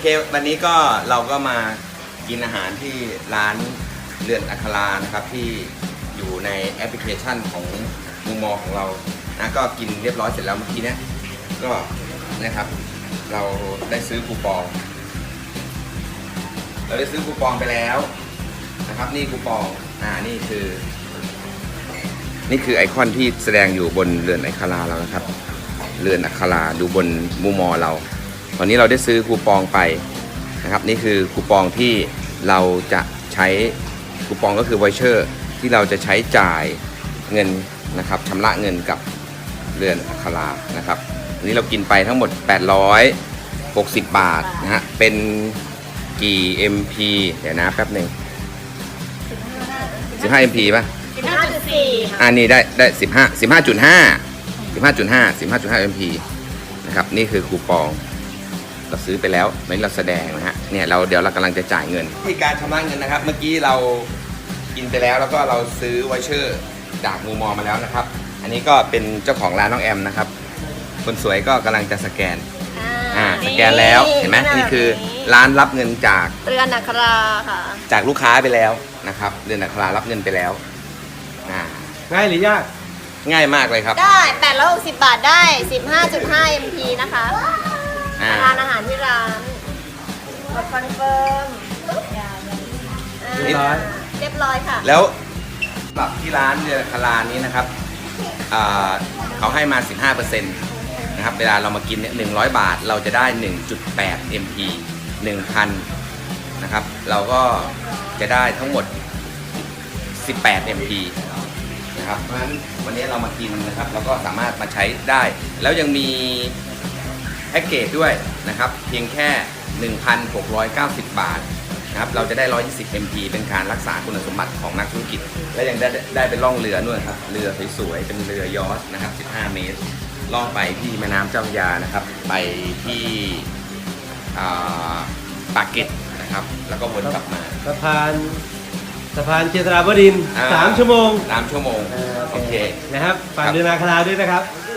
เควันนี้ก็เราก็มากินอาหารที่ร้านเรือนอัครานะครับที่อยู่ในแอปพลิเคชันของมูมอของเรานะก็กินเรียบร้อยเสร็จแล้วเมื่อกี้เนี้ยก็นะครับ เราได้ซื้อคูปอง เราได้ซื้อคูปองไปแล้วนะครับ นี่คูปองอ่านี่คือ นี่คือไอคอนที่แสดงอยู่บนเรือนอัคราเรานะครับ เรือนอัคราดูบนมูมอเรา ตอนนี้เราได้ซื้อคูปองไปนะครับนี่คือคูปองที่เราจะใช้คูปองก็คือไวเชอร์ที่เราจะใช้จ่ายเงินนะครับชำระเงินกับเรือนอัครานะครับอันนี้เรากินไปทั้งหมด 860 บาทนะฮะเป็นกี่ MP เดี๋ยวนะแป๊บหนึ่ง15 MP ป่ะสิบห้าจุดสี่ค่ะอันนี้ได้ได้สิบห้าสิบห้าจุดห้าสิบห้าจุดห้าสิบห้าจุดห้าเอ็มพีนะครับนี่คือคูปอง เราซื้อไปแล้วไม่เราแสดงนะฮะเนี่ยเราเดี๋ยวเรากำลังจะจ่ายเงินที่การชำระเงินนะครับ เมื่อกี้เรากินไปแล้วแล้วก็เราซื้อไวเชอร์จากมูมอมาแล้วนะครับ อันนี้ก็เป็นเจ้าของร้านน้องแอมนะครับคนสวยก็กำลังจะสแกนอ่าสแกนแล้วเห็นไหมนี่คือร้านรับเงินจากเรือนอัคราค่ะ จากลูกค้าไปแล้วนะครับเดือนอัครารับเงินไปแล้วอ่าง่ายหรือยากง่ายมากเลยครับ ได้แปดร้อยหกสิบบาทได้สิบห้าจุดห้า MP นะคะ อ่า ทานอาหารที่ร้านกดคอนเฟิร์มปุ๊บอ่าเรียบร้อย เรียบร้อยค่ะ แล้วปรับที่ร้านเดือนคารานี้นะครับอ่าเขาให้มา 15%นะครับ เวลาเรามากินเนี่ย100 บาท เราจะได้ 1.8 MP 1,000 นะครับ เราก็จะได้ทั้งหมด 18 MP นะครับ เพราะฉะนั้นวันนี้เรามากินนะครับ เราก็สามารถมาใช้ได้ แล้วยังมี แพ็กเกจด้วยนะครับเพียงแค่ 1,690 บาทนะครับเราจะได้ 120 MP เป็นการรักษาคุณสมบัติของนักธุรกิจ และยังได้ได้เป็นล่องเรือด้วยครับเรือสวยๆเป็นเรือยอชต์นะครับ 15 เมตรล่องไปที่แม่น้ำเจ้าพระยานะครับ ไปที่อ่าปากเกร็ดนะครับ แล้วก็วนกลับมาสะพานสะพานเจษฎาบดินทร์อ่าสามชั่วโมงสามชั่วโมงอ่าโอเค นะครับฝากครับเดือนนาคราด้วยนะครับค